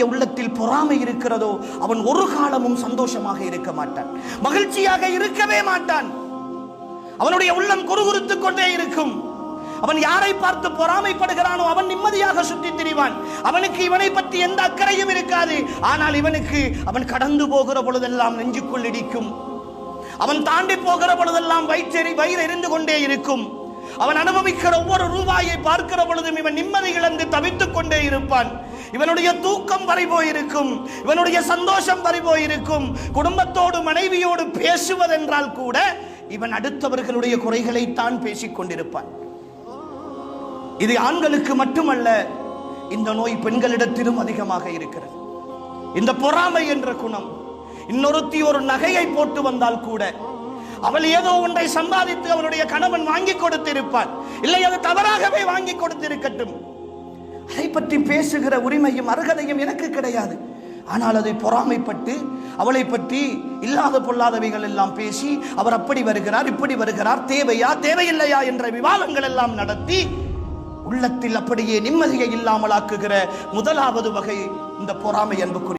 யாருடைய உள்ளத்தில் பொறாமை இருக்கிறதோ அவன் ஒரு காலமும் சந்தோஷமாக இருக்க மாட்டான். மகிழ்ச்சியாக இருக்கவே மாட்டான். அவனுடைய உள்ளம் குறுகுறுத்துக் கொண்டே இருக்கும். அவன் யாரை பார்த்து பொறாமைப்படுகிறானோ அவன் நிம்மதியாக சுற்றித் திரிவான். அவனுக்கு இவனை பற்றி எந்த அக்கறையும் இருக்காது. ஆனால் இவனுக்கு அவன் கடந்து போகிற பொழுதெல்லாம் நெஞ்சுக்குள் இடிக்கும். அவன் தாண்டி போகிற பொழுதெல்லாம் வயிற்றெறி வயிறு எரிந்து கொண்டே இருக்கும். அவன் அனுபவிக்கிற ஒவ்வொரு ரூபாயை பார்க்கிற பொழுதும் இவன் நிம்மதி இழந்து தவித்துக் கொண்டே இருப்பான். இவனுடைய தூக்கம் பறிபோயிருக்கும் இவனுடைய சந்தோஷம் பறிபோயிருக்கும் குடும்பத்தோடு மனைவியோடு பேசுவதென்றால் கூட இவன் அடுத்தவர்களுடைய குறைகளைத்தான் பேசிக் கொண்டிருப்பான். இது ஆண்களுக்கு மட்டுமல்ல இந்த நோய் பெண்களிடத்திலும் அதிகமாக இருக்கிறது. இந்த பொறாமை என்ற குணம் இன்னொருத்தி ஒரு நகையை போட்டு வந்தால் கூட அவள் ஏதோ ஒன்றை சம்பாதித்து அவளுடைய கணவன் வாங்கி கொடுத்திருப்பான். இல்லை அது தவறாகவே வாங்கி கொடுத்திருக்கட்டும். பற்றி பேசுகிற உரிமையும் அருகதையும் எனக்கு கிடையாது. ஆனால் அதை பொறாமைப்பட்டு அவளை பற்றி இல்லாத பொல்லாதவைகள் எல்லாம் பேசி அவர் அப்படி வருகிறார் இப்படி வருகிறார் தேவையா தேவையில்லையா என்ற விவாதங்கள் எல்லாம் நடத்தி உள்ளத்தில் அப்படியே நிம்மதியை இல்லாமல் ஆக்குகிற முதலாவது வகை இந்த பொறாமை அன்புக்குரிய